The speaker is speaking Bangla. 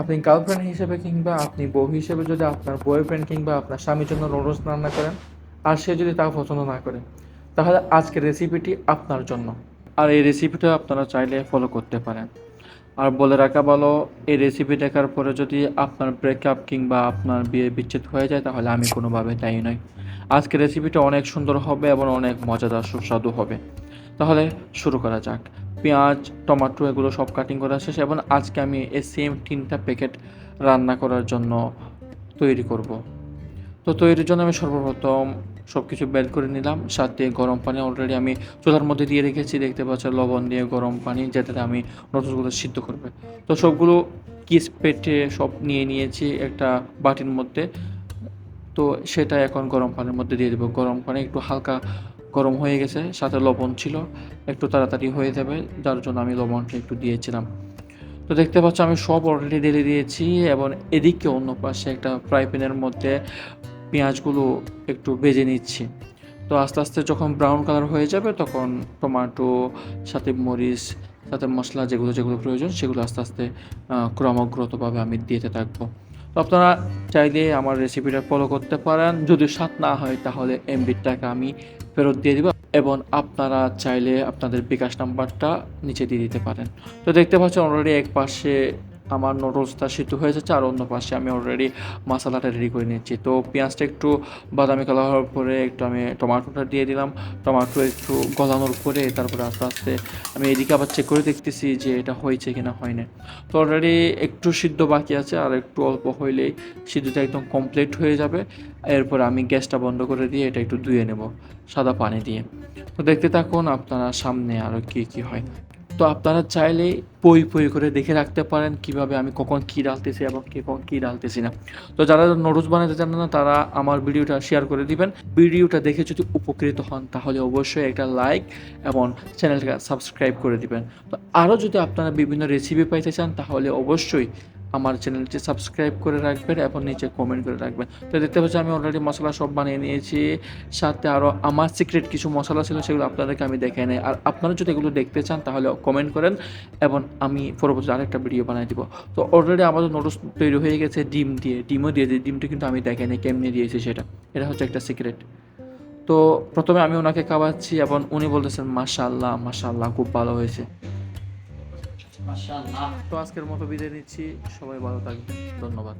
আপনি গার্লফ্রেন্ড হিসেবে কিংবা আপনি বউ হিসেবে যদি আপনার বয়ফ্রেন্ড কিংবা আপনার স্বামীর জন্য নুডলস রান্না করেন, আর সে যদি তা পছন্দ না করে, তাহলে আজকের রেসিপিটি আপনার জন্য। আর এই রেসিপিটা আপনারা চাইলে ফলো করতে পারেন। আর বলে রাখা ভালো, এই রেসিপি দেখার পরে যদি আপনার ব্রেকআপ কিংবা আপনার বিয়ে বিচ্ছেদ হয়ে যায়, তাহলে আমি কোনোভাবে দায়ী নই। আজকের রেসিপিটা অনেক সুন্দর হবে এবং অনেক মজাদার সুস্বাদু হবে। তাহলে শুরু করা যাক। পেঁয়াজ, টমাটো, এগুলো সব কাটিং করা শেষ এবং আজকে আমি এই সেম তিনটা প্যাকেট রান্না করার জন্য তৈরি করব। তো তৈরির জন্য আমি সর্বপ্রথম সব কিছু বের করে নিলাম, সাথে গরম পানি অলরেডি আমি চুলার মধ্যে দিয়ে রেখেছি, দেখতে পাচ্ছেন লবণ দিয়ে গরম পানি, যাতে আমি নটসগুলো সিদ্ধ করবে। তো সবগুলো কিস পেটে সব নিয়ে নিয়েছি একটা বাটির মধ্যে। তো সেটা এখন গরম পানির মধ্যে দিয়ে দেবো। গরম পানি একটু হালকা গরম হয়ে গেছে সাথে লবণ ছিল একটু তাড়াতাড়ি হয়ে যাবে যার জন্য আমি লবণটা একটু দিয়েছিলাম। তো দেখতে পাচ্ছ আমি সব অলরেডি ঢেলে দিয়েছি এবং এদিকে অন্য পাশে একটা ফ্রাই প্যানের মধ্যে পেঁয়াজগুলো একটু ভেজে নিচ্ছি। তো আস্তে আস্তে যখন ব্রাউন কালার হয়ে যাবে তখন টমেটো সাথে মরিচ সাথে মশলা যেগুলো যেগুলো প্রয়োজন সেগুলো আস্তে আস্তে আহ, ক্রমাগতভাবে আমি দিতে থাকব। তো আপনারা চাইলে আমার রেসিপিটা ফলো করতে পারেন। যদি স্বাদ না হয় তাহলে এমবির আমি ফেরত দিয়ে দিব এবং আপনারা চাইলে আপনাদের বিকাশ নাম্বারটা নিচে দিয়ে দিতে পারেন। তো দেখতে পাচ্ছেন অলরেডি এক পাশে আমার নুডলসটা সিদ্ধ হয়ে যাচ্ছে, আর অন্য পাশে আমি অলরেডি মশলাটা রেডি করে নিচ্ছি তো পেঁয়াজটা একটু বাদামি কালার হওয়ার পরে একটু আমি টমাটোটা দিয়ে দিলাম। টমাটো একটু গলানোর পরে তারপরে আস্তে আস্তে আমি এদিকে আবার চেক করে দেখতেছি যে এটা হয়েছে কিনা হয়নি। তো অলরেডি একটু সিদ্ধ বাকি আছে, আর একটু অল্প হইলেই সিদ্ধটা একদম কমপ্লিট হয়ে যাবে। এরপর আমি গ্যাসটা বন্ধ করে দিয়ে এটা একটু ধুয়ে নেব, সাদা পানি দিয়ে। তো দেখতে থাকুন আপনারা সামনে আরও কী কী হয়। তো আপনারা চাইলে পই পই করে দেখে রাখতে পারেন কীভাবে আমি কখন কী ডালতেছি এবং কখন কী ডালতেছি না। তো যারা নোটস বানাতে চান না, তারা আমার ভিডিওটা শেয়ার করে দিবেন। ভিডিওটা দেখে যদি উপকৃত হন, তাহলে অবশ্যই একটা লাইক এবং চ্যানেলটা সাবস্ক্রাইব করে দিবেন। তো আরও যদি আপনারা বিভিন্ন রেসিপি পাইতে চান, তাহলে অবশ্যই আমার চ্যানেলটি সাবস্ক্রাইব করে রাখবেন এবং নিচে কমেন্ট করে রাখবেন। তো দেখতে পাচ্ছি আমি অলরেডি মশলা সব বানিয়ে নিয়েছি। সাথে আরও আমার সিক্রেট কিছু মশলা ছিল, সেগুলো আপনাদেরকে আমি দেখাই নাই। আর আপনারা যদি এগুলো দেখতে চান, তাহলে কমেন্ট করেন এবং আমি পরবর্তী আরেকটা ভিডিও বানিয়ে দিব। তো অলরেডি আমাদের নোটস তৈরি হয়ে গেছে ডিম দিয়ে। ডিমও দিয়ে দিই, ডিমটা কিন্তু আমি দেখাই নাই কেমনি দিয়েছি সেটা। এটা হচ্ছে একটা সিক্রেট তো প্রথমে আমি ওনাকে খাওয়াচ্ছি এবং উনি বলতেছেন মাশাল্লাহ মাশাল্লাহ খুব ভালো হয়েছে। তো আজকের মতো বিদায় নিচ্ছি। সবাই ভালো থাকবেন। ধন্যবাদ।